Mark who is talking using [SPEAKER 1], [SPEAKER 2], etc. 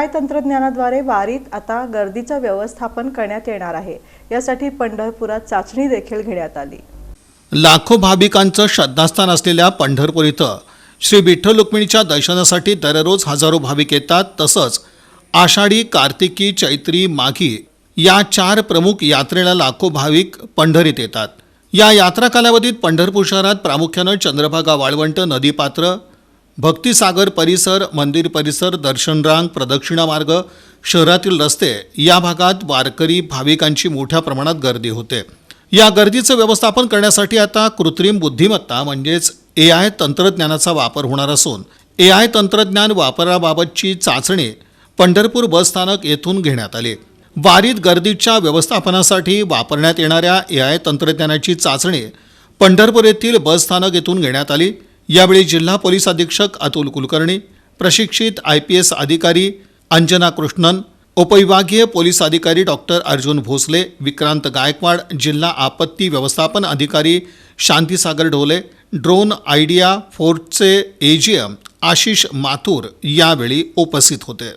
[SPEAKER 1] I तंत्रज्ञानाद्वारे वारीत आता गर्दीचं व्यवस्थापन करण्यात येणार आहे. यासाठी पंढरपुरात चाचणी देखील घेण्यात आली.
[SPEAKER 2] लाखो भाविकांचं श्रद्धास्थान असलेल्या पंढरपूर इथं श्री विठ्ठल रुक्मिणीच्या दर्शनासाठी दररोज हजारो भाविक येतात. तसंच आषाढी कार्तिकी चैत्री माघी या चार प्रमुख यात्रेला लाखो भाविक पंढरीत येतात. या यात्रा कालावधीत पंढरपूर शहरात प्रामुख्यानं चंद्रभागा वाळवंट नदीपात्र भक्तिसागर परिसर मंदिर परिसर दर्शनरांग प्रदक्षिणा मार्ग शहरातील रस्ते या भागात वारकरी भाविकांची मोठ्या प्रमाणात गर्दी होते. या गर्दीचं व्यवस्थापन करण्यासाठी आता कृत्रिम बुद्धिमत्ता म्हणजेच ए आय तंत्रज्ञानाचा वापर होणार असून ए आय तंत्रज्ञान वापराबाबतची चाचणी पंढरपूर बसस्थानक येथून घेण्यात आली. वारीत गर्दीच्या व्यवस्थापनासाठी वापरण्यात येणाऱ्या ए आय तंत्रज्ञानाची चाचणी पंढरपूर येथील बसस्थानक येथून घेण्यात आली. यावेळी जिल्हा पोलीस अधीक्षक अतुल कुलकर्णी प्रशिक्षित आय पी एस अधिकारी अंजना कृष्णन उपविभागीय पोलीस अधिकारी डॉक्टर अर्जुन भोसले विक्रांत गायकवाड जिल्हा आपत्ती व्यवस्थापन अधिकारी शांतीसागर ढोले ड्रोन आयडिया फोर्टचे एजीएम आशिष माथूर यावेळी उपस्थित होते.